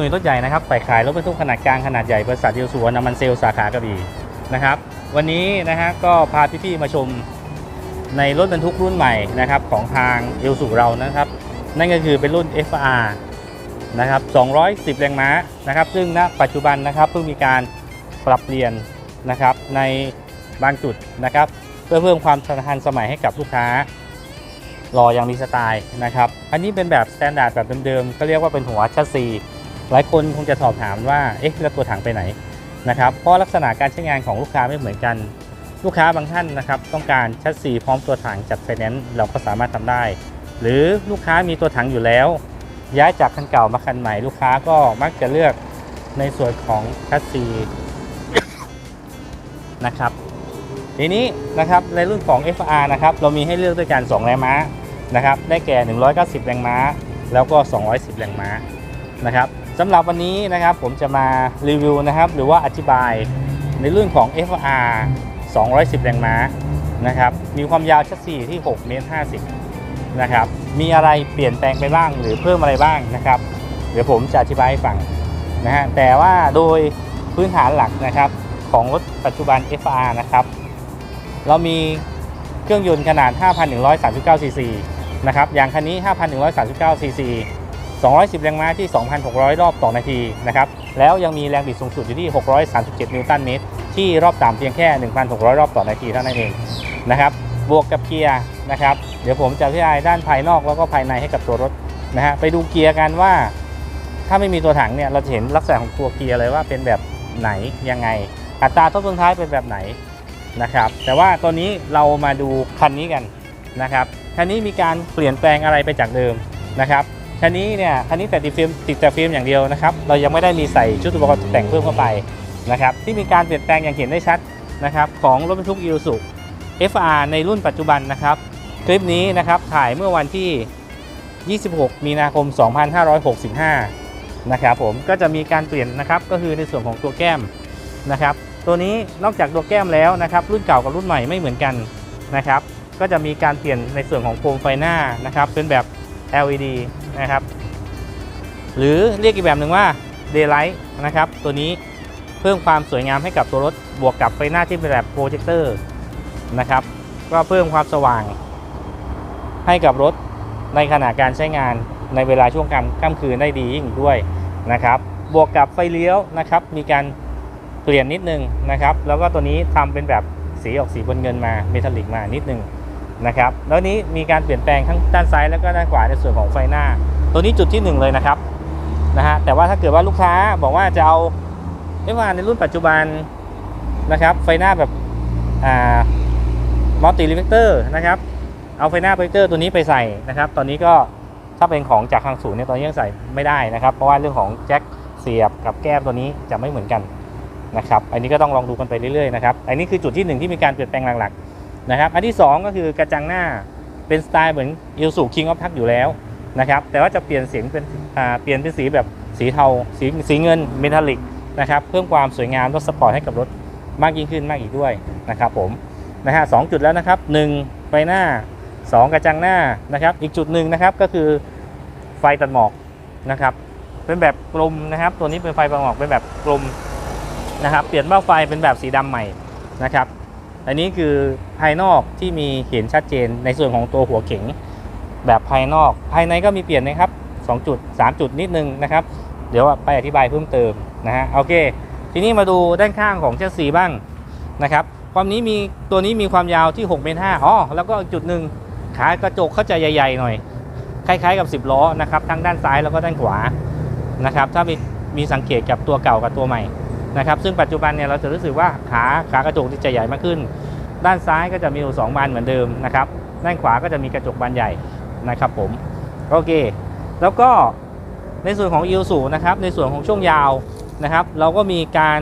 หนุ่ยรถใหญ่นะครับฝ่ายขายรถบรรทุกขนาดกลางขนาดใหญ่บริษัทเดียวสวนน้ำมันเซลล์สาขากระบี่นะครับ วันนี้นะฮะก็พาพี่ๆมาชมในรถบรรทุกรุ่นใหม่นะครับของทางเอลสูเรานะครับ นั่นก็คือเป็นรุ่น FR นะครับ 210 แรงม้านะครับ ซึ่งณปัจจุบันนะครับเพิ่งมีการปรับเปลี่ยนนะครับในบางจุดนะครับ เพื่อเพิ่มความทันสมัยให้กับลูกค้ารออย่างมีสไตล์นะครับ อันนี้เป็นแบบสแตนดาร์ดแบบเดิมๆก็เรียกว่าเป็นหัวชัสซี หลายคนคงจะสอบถามว่าเอ๊ะแล้วตัวถังไปไหนนะครับเพราะลักษณะการใช้งานของลูกค้าไม่เหมือนกัน ลูกค้าบางท่านนะครับต้องการชัสซีพร้อมตัวถังจัดไฟแนนซ์เราก็สามารถทำได้ หรือลูกค้ามีตัวถังอยู่แล้ว ย้ายจากคันเก่ามาคันใหม่ลูกค้าก็มักจะเลือกในส่วนของชัสซีนะครับทีนี้นะครับในรุ่นของ FR นะครับเรามีให้เลือกด้วยกัน2แรงม้านะครับได้แก่ 190 แรงม้า แล้วก็ 210 แรงม้านะครับ สำหรับวันนี้นะครับผมจะมารีวิวนะครับ หรือว่าอธิบายในเรุ่นของ FR 210 แรงม้านะครับ มีความยาวชัสซีที่6เมตร50นะครับ มีอะไรเปลี่ยนแปลงไปบ้างหรือเพิ่มอะไรบ้างนะครับ เดี๋ยวผมจะอธิบายให้ฟังนะฮะ แต่ว่าโดยพื้นฐานหลักนะครับ ของรถปัจจุบัน FR นะครับ เรามีเครื่องยนต์ขนาด 5,139ซีซีนะครับ อย่างคันนี้ 5,139ซีซี 210 แรงม้าที่ 2,600 รอบต่อนาทีนะครับ แล้วยังมีแรงบิดสูงสุดอยู่ที่ 637 นิวตันเมตร ที่รอบต่ำเพียงแค่ 1,600 รอบต่อนาทีเท่านั้นเองนะครับ บวกกับเกียร์นะครับ เดี๋ยวผมจะอธิบายด้านภายนอกแล้วก็ภายในให้กับตัวรถนะฮะ ไปดูเกียร์กันว่า ถ้าไม่มีตัวถังเนี่ย เราจะเห็นลักษณะของตัวเกียร์เลยว่าเป็นแบบไหนยังไง อัตราทบต้นท้ายเป็นแบบไหนนะครับ แต่ว่าตอนนี้เรามาดูคันนี้กันนะครับ คันนี้มีการเปลี่ยนแปลงอะไรไปจากเดิมนะครับ คันนี้เนี่ยคันนี้แต่ติดฟิล์มติดแต่ฟิล์มอย่างเดียวนะครับ เรายังไม่ได้มีใส่ชุดอุปกรณ์ตกแต่งเพิ่มเข้าไปนะครับ ที่มีการเปลี่ยนแปลงอย่างเห็นได้ชัดนะครับของรถบรรทุกอิ s u FR ในรุ่นปัจจุบันนะครับ คลิปนี้นะครับถ่ายเมื่อวันที่ 26 มีนาคม 2565 นะครับผมก็จะมีการเปลี่ยนนะครับก็คือในส่วนของตัวแก้มนะครับ ตัวนี้นอกจากตัวแก้มแล้วนะครับ รุ่นเก่ากับรุ่นใหม่ไม่เหมือนกันนะครับ ก็จะมีการเปลี่ยนในส่วนของโคมไฟหน้านะครับ เป็นแบบ LED นะครับ หรือเรียกอีกแบบหนึ่งว่า Daylight นะครับ ตัวนี้เพิ่มความสวยงามให้กับตัวรถบวกกับไฟหน้าที่เป็นแบบโปรเจคเตอร์นะครับก็เพิ่มความสว่างให้กับรถในขณะการใช้งานในเวลาช่วงกลางค่ำคืนได้ดียิ่งด้วยนะครับ บวกกับไฟเลี้ยวนะครับ มีการเปลี่ยนนิดนึงนะครับ แล้วก็ตัวนี้ทำเป็นแบบสีออกสีบนเงินมาเมทัลลิกมานิดนึงนะครับ แล้วนี้มีการเปลี่ยนแปลงทั้งด้านซ้ายแล้วก็ด้านขวาในส่วนของไฟหน้า ตัวนี้จุดที่หนึ่งเลยนะครับนะฮะแต่ว่าถ้าเกิดว่าลูกค้าบอกว่าจะเอาเอ้ว่าในรุ่นปัจจุบันนะครับ ไฟหน้าแบบอ่ามัลติรีเฟกเตอร์นะครับ เอาไฟหน้าโปรเจคเตอร์ตัวนี้ไปใส่นะครับ ตอนนี้ก็ถ้าเป็นของจากทางศูนย์เนี่ยตอนนี้ยังใส่ไม่ได้นะครับ เพราะว่าเรื่องของแจ็คเสียบกับแก้มตัวนี้จะไม่เหมือนกันนะครับ อันนี้ก็ต้องลองดูกันไปเรื่อยๆนะครับ อันนี้คือจุดที่หนึ่งที่มีการเปลี่ยนแปลงหลักๆนะครับ อันที่สองก็คือกระจังหน้าเป็นสไตล์เหมือนอิลสูคิงออฟทักอยู่แล้ว นะครับแต่ว่าจะเปลี่ยนเสียงเป็นเปลี่ยนเป็นสีแบบสีเทาสีสีเงินเมทัลลิกนะครับเพิ่มความสวยงามรถสปอร์ตให้กับรถมากยิ่งขึ้นมากอีกด้วยนะครับผมนะฮะสองจุดแล้วนะครับหนึ่งไฟหน้าสองกระจังหน้านะครับอีกจุดหนึ่งนะครับก็คือไฟตัดหมอกนะครับเป็นแบบกลมนะครับตัวนี้เป็นไฟตัดหมอกเป็นแบบกลมนะครับเปลี่ยนเบ้าไฟเป็นแบบสีดำใหม่นะครับอันนี้คือภายนอกที่มีเห็นชัดเจนในส่วนของตัวหัวเข็ง แบบภายนอก ภายในก็มีเปลี่ยนนะครับ2จุด3จุดนิดนึงนะครับ เดี๋ยวไปอธิบายเพิ่มเติมนะฮะโอเค ทีนี้มาดูด้านข้างของเชสซีบ้างนะครับ ความนี้มีตัวนี้มีความยาวที่6เมตร5อ๋อแล้วก็จุดหนึ่งขากระจกเขาจะใหญ่ ๆ หน่อย คล้ายๆกับ 10 ล้อนะครับทั้งด้านซ้ายแล้วก็ด้านขวานะครับ ถ้ามีมีสังเกตกับตัวเก่ากับตัวใหม่นะครับ ซึ่งปัจจุบันเนี่ยเราจะรู้สึกว่าขาขากระจกที่จะใหญ่มากขึ้น ด้านซ้ายก็จะมีอยู่สองบานเหมือนเดิมนะครับด้านขวาก็จะมีกระจกบานใหญ่ นะครับผมโอเค แล้วก็ในส่วนของอิลสูนะครับในส่วนของช่วงยาวนะครับ เราก็มีการ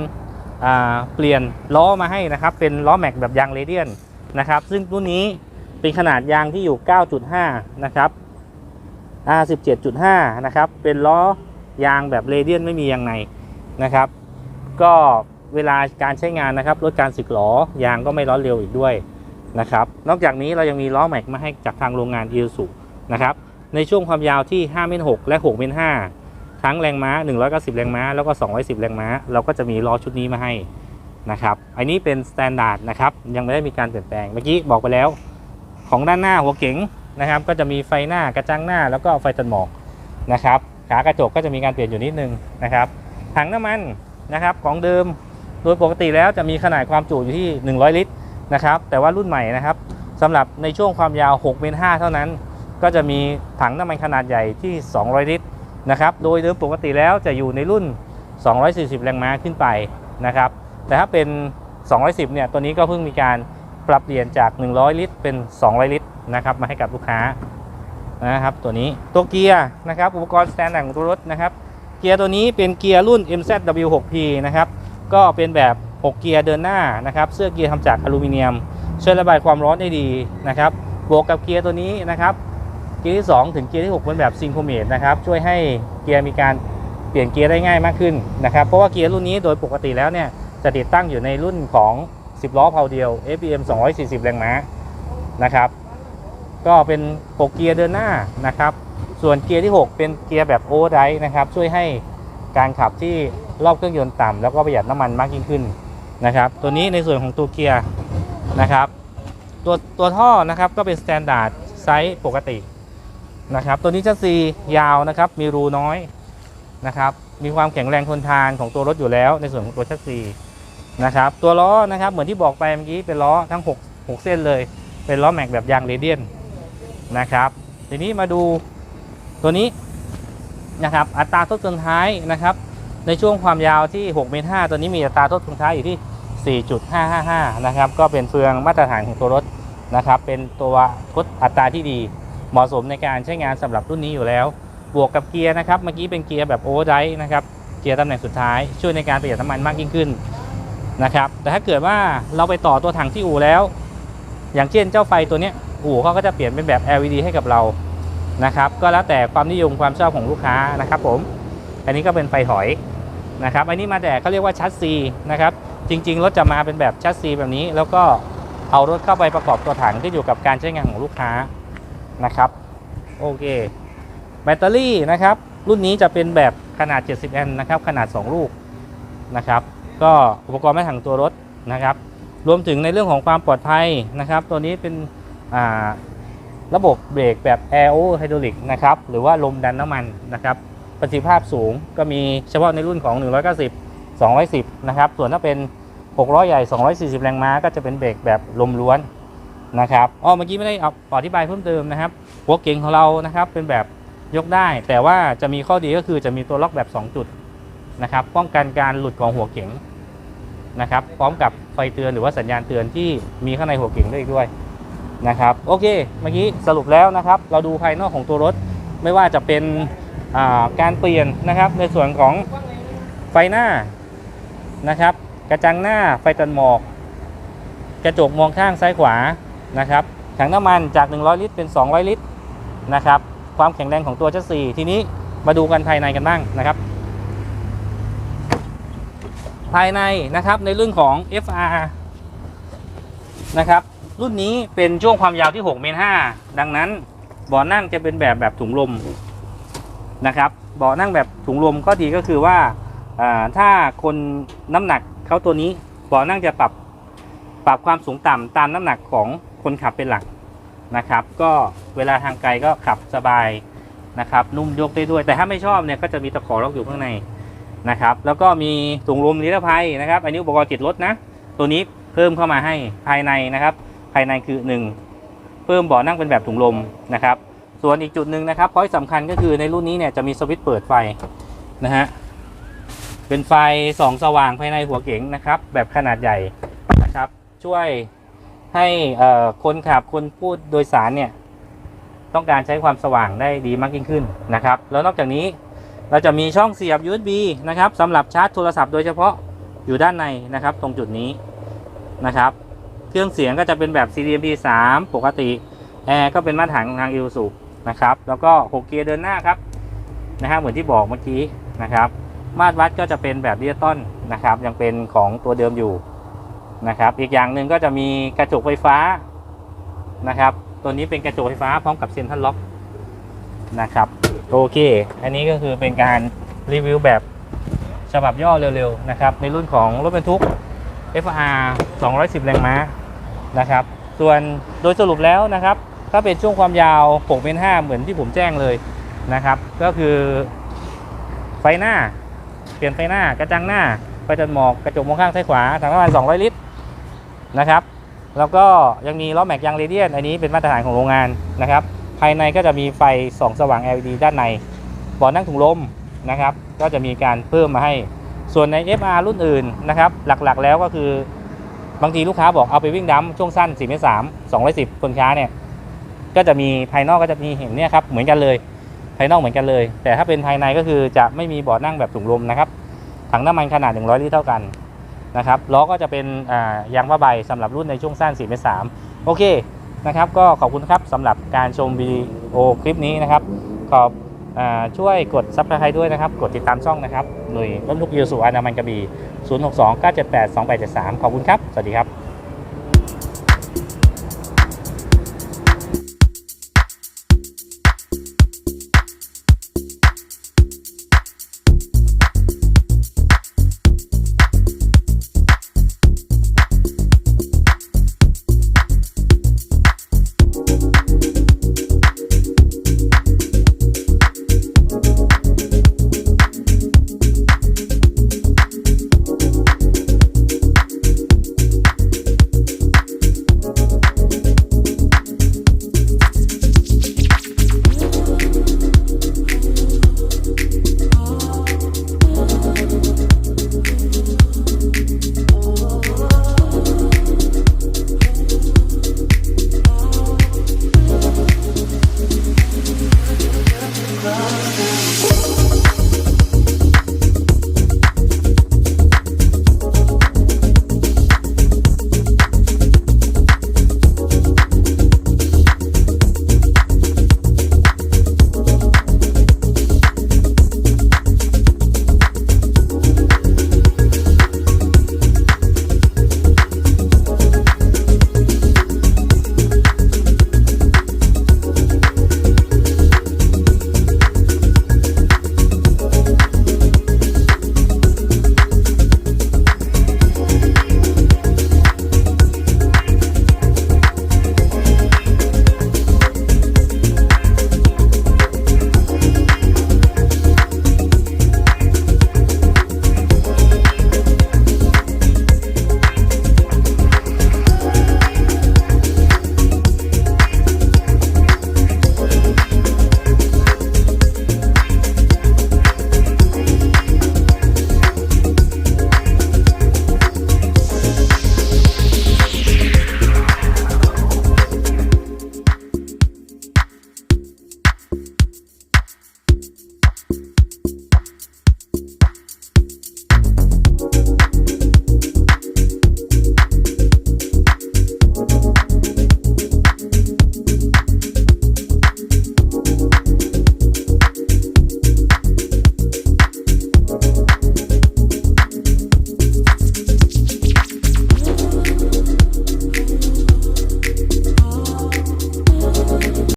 าเปลี่ยนล้อมาให้นะครับ เป็นล้อแม็กแบบยางเรเดียนนะครับ ซึ่งตัวนี้เป็นขนาดยางที่อยู่ 9.5 นะครับ R17.5 นะครับ เป็นล้อยางแบบเรเดียนไม่มียางในนะครับ ก็เวลาการใช้งานนะครับลดการสึกหลอยางก็ไม่ร้อนเร็วอีกด้วยนะครับ นอกจากนี้เรายังมีล้อแม็กมาให้จากทางโรงงานอิลสุ นะครับ ในช่วงความยาวที่5เมตร6และ6เมตร5ทั้งแรงม้า 190 แรงม้า แล้วก็ 210 แรงม้า เราก็จะมีล้อชุดนี้มาให้นะครับ อันนี้เป็นสแตนดาร์ดนะครับ ยังไม่ได้มีการเปลี่ยนแปลง เมื่อกี้บอกไปแล้ว ของด้านหน้าหัวเก๋งนะครับ ก็จะมีไฟหน้ากระจังหน้า แล้วก็ไฟตัดหมอกนะครับ ขากระจกก็จะมีการเปลี่ยนอยู่นิดนึงนะครับ ถังน้ำมันนะครับของเดิมโดยปกติแล้วจะมีขนาดความจุอยู่ที่ 100 ลิตรนะครับ แต่ว่ารุ่นใหม่นะครับสำหรับในช่วงความยาว 6 เมตร 5 เท่านั้น ก็จะมีถังน้ำมันขนาดใหญ่ที่ 200 ลิตรนะครับ โดยเดิมปกติแล้วจะอยู่ในรุ่น 240 แรงม้าขึ้นไปนะครับ แต่ถ้าเป็น 210 เนี่ย ตัวนี้ก็เพิ่งมีการปรับเปลี่ยนจาก 100 ลิตร เป็น 200 ลิตรนะครับ มาให้กับลูกค้านะครับ ตัวนี้ ตัวเกียร์นะครับ อุปกรณ์สแตนดาร์ดของตัวรถนะครับ เกียร์ตัวนี้เป็นเกียร์รุ่น MZW6P นะครับ ก็เป็นแบบ 6 เกียร์เดินหน้านะครับ เสื้อเกียร์ทำจากอลูมิเนียม ช่วยระบายความร้อนได้ดีนะครับ บวกกับเกียร์ตัวนี้นะครับ เกียร์ที่ 2 ถึงเกียร์ที่ 6 เป็นแบบซิงโครเมตนะครับ ช่วยให้เกียร์มีการเปลี่ยนเกียร์ได้ง่ายมากขึ้นนะครับ เพราะว่าเกียร์รุ่นนี้โดยปกติแล้วเนี่ยจะติดตั้งอยู่ในรุ่นของ 10 ล้อเพาเดียว FBM 240 แรงม้านะครับ ก็เป็น6เกียร์เดินหน้านะครับ ส่วนเกียร์ที่ 6 เป็นเกียร์แบบโอเวอร์ไดร์นะครับ ช่วยให้การขับที่รอบเครื่องยนต์ต่ำแล้วก็ประหยัดน้ำมันมากยิ่งขึ้นนะครับ ตัวนี้ในส่วนของตัวเกียร์นะครับ ตัวตัวท่อนะครับก็เป็นสแตนดาร์ดไซส์ปกติ นะครับ ตัวนี้ชัสซียาวนะครับ มีรูน้อยนะครับ มีความแข็งแรงทนทานของตัวรถอยู่แล้ว ในส่วนของตัวชัสซีนะครับ ตัวล้อนะครับ เหมือนที่บอกไปเมื่อกี้เป็นล้อทั้ง 6 6 เส้นเลย เป็นล้อแม็กแบบยางเรเดียนนะครับ ทีนี้มาดูตัวนี้นะครับ อัตราทดส่วนท้ายนะครับ ในช่วงความยาวที่6เมตร5ตัวนี้มีอัตราทดส่วนท้ายอยู่ที่ 4.555 นะครับ ก็เป็นเฟืองมาตรฐานของตัวรถนะครับ เป็นตัวทดอัตราที่ดี เหมาะสมในการใช้งานสำหรับรุ่นนี้อยู่แล้ว บวกกับเกียร์นะครับเมื่อกี้เป็นเกียร์แบบโอเวอร์ไดร์นะครับเกียร์ตำแหน่งสุดท้ายช่วยในการประหยัดน้ำมันมากยิ่งขึ้นนะครับแต่ถ้าเกิดว่าเราไปต่อตัวถังที่อู่แล้ว อย่างเช่นเจ้าไฟตัวนี้อู่เขาก็จะเปลี่ยนเป็นแบบ LED ให้กับเรานะครับก็แล้วแต่ความนิยมความชอบของลูกค้านะครับผมอันนี้ก็เป็นไฟถอยนะครับอันนี้มาแต่เขาเรียกว่าชัดซีนะครับจริง ๆ รถจะมาเป็นแบบชัดซีแบบนี้ แล้วก็เอารถเข้าไปประกอบตัวถังที่อยู่กับการใช้งานของลูกค้า นะครับโอเคแบตเตอรี่นะครับรุ่นนี้จะเป็นแบบขนาด 70 แอมป์นะครับขนาด 2 ลูกนะครับก็อุปกรณ์ไม่ถังตัวรถนะครับ รวมถึงในเรื่องของความปลอดภัยนะครับ ตัวนี้เป็นระบบเบรกแบบ Aero Hydraulic นะครับหรือว่าลมดันน้ำมันนะครับประสิทธิภาพสูงก็มีเฉพาะในรุ่นของ 190 210 นะครับ ส่วนถ้าเป็น 600 ใหญ่ 240 แรงม้า ก็จะเป็นเบรกแบบลมล้วน นะครับอ๋อเมื่อกี้ไม่ได้เอาอธิบายเพิ่มเติมนะครับ หัวเก่งของเรานะครับเป็นแบบยกได้ แต่ว่าจะมีข้อดีก็คือจะมีตัวล็อกแบบ 2 จุดนะครับ ป้องกันการหลุดของหัวเก๋งนะครับ พร้อมกับไฟเตือนหรือว่าสัญญาณเตือนที่มีข้างในหัวเก๋งด้วยด้วยนะครับ โอเค เมื่อกี้สรุปแล้วนะครับ เราดูภายนอกของตัวรถไม่ว่าจะเป็นการเปลี่ยนนะครับ ในส่วนของไฟหน้านะครับ กระจังหน้าไฟตันหมอก กระจกมองข้างซ้ายขวา นะครับถังน้ำมันจาก 100 ลิตรเป็น 200 ลิตรนะครับความแข็งแรงของตัวชัสซีทีนี้มาดูกันภายในกันบ้างนะครับ ภายในนะครับในเรุ่นของ FR นะครับรุ่นนี้เป็นช่วงความยาวที่6เมตร5ดังนั้นเบาะนั่งจะเป็นแบบแบบถุงลมนะครับเบาะนั่งแบบถุงลมก็ดีก็คือว่าอ่าถ้าคนน้ำหนักเขาตัวนี้เบาะนั่งจะปรับปรับความสูงต่ำตามน้ำหนักของ คนขับเป็นหลักนะครับ ก็เวลาทางไกลก็ขับสบายนะครับ นุ่มยกได้ด้วย แต่ถ้าไม่ชอบเนี่ยก็จะมีตะขอล็อกอยู่ข้างในนะครับ แล้วก็มีถุงลมนิรภัยนะครับ อันนี้อุปกรณ์ติดรถนะ ตัวนี้เพิ่มเข้ามาให้ภายในนะครับ ภายในคือ 1 เพิ่มเบาะนั่งเป็นแบบถุงลมนะครับ ส่วนอีกจุดหนึ่งนะครับพอยสำคัญก็คือในรุ่นนี้เนี่ยจะมีสวิตช์เปิดไฟนะฮะเป็นไฟส่องสว่างภายในหัวเก๋งนะครับ แบบขนาดใหญ่นะครับ ช่วย ให้คนขับคนพูดโดยสารเนี่ยต้องการใช้ความสว่างได้ดีมากยิ่งขึ้นนะครับ แล้วนอกจากนี้เราจะมีช่องเสียบ USB นะครับสำหรับชาร์จโทรศัพท์โดยเฉพาะอยู่ด้านในนะครับ ตรงจุดนี้นะครับ เครื่องเสียงก็จะเป็นแบบ CDMP 3 ปกติแอร์ก็เป็นมาตรฐานของทาง i ิ s u นะครับ แล้วก็ 6 เกียร์เดินหน้าครับนะฮะเหมือนที่บอกเมื่อกี้นะครับ มาตรวัดก็จะเป็นแบบดิจิตอลนะครับ ยังเป็นของตัวเดิมอยู่ นะครับ อีกอย่างหนึ่งก็จะมีกระจกไฟฟ้านะครับ ตัวนี้เป็นกระจกไฟฟ้าพร้อมกับเซ็นทรัลล็อกนะครับโอเค อันนี้ก็คือเป็นการรีวิวแบบฉบับย่อเร็วๆนะครับ ในรุ่นของรถบรรทุก FR 210 แรงม้านะครับ ส่วนโดยสรุปแล้วนะครับ ถ้าเป็นช่วงความยาว6เมตร5เหมือนที่ผมแจ้งเลยนะครับ ก็คือไฟหน้า เปลี่ยนไฟหน้ากระจังหน้าไฟตัดหมอกกระจกมองข้างซ้ายขวาถังน้ำมัน200 ลิตร นะครับ แล้วก็ยังมีล้อแม็กยางเรเดียนอันนี้เป็นมาตรฐานของโรงงานนะครับ ภายในก็จะมีไฟส่องสว่าง LED ด้านในเบาะนั่งถุงลมนะครับ ก็จะมีการเพิ่มมาให้ ส่วนใน FR รุ่นอื่นนะครับหลักๆแล้วก็คือบางทีลูกค้าบอกเอาไปวิ่งดัมช่วงสั้น4เมตร3 210คนค้าเนี่ยก็จะมีภายนอกก็จะมีเห็นเนี่ยครับเหมือนกันเลย ภายนอกเหมือนกันเลย แต่ถ้าเป็นภายในก็คือจะไม่มีเบาะนั่งแบบถุงลมนะครับถังน้ำมันขนาด 100 ลิตรเท่ากัน นะครับล้อก็จะเป็นยางผ้าใบสำหรับรุ่นในช่วงสั้น4เมตร3โอเคนะครับ ก็ขอบคุณครับสำหรับการชมวิดีโอคลิปนี้นะครับ ขอบอช่วยกดซับสไครต์ด้วยนะครับ กดติดตามช่องนะครับหน่วยรถลูกยูสุอานามันกระบี่062 978 2873 ขอบคุณครับ สวัสดีครับ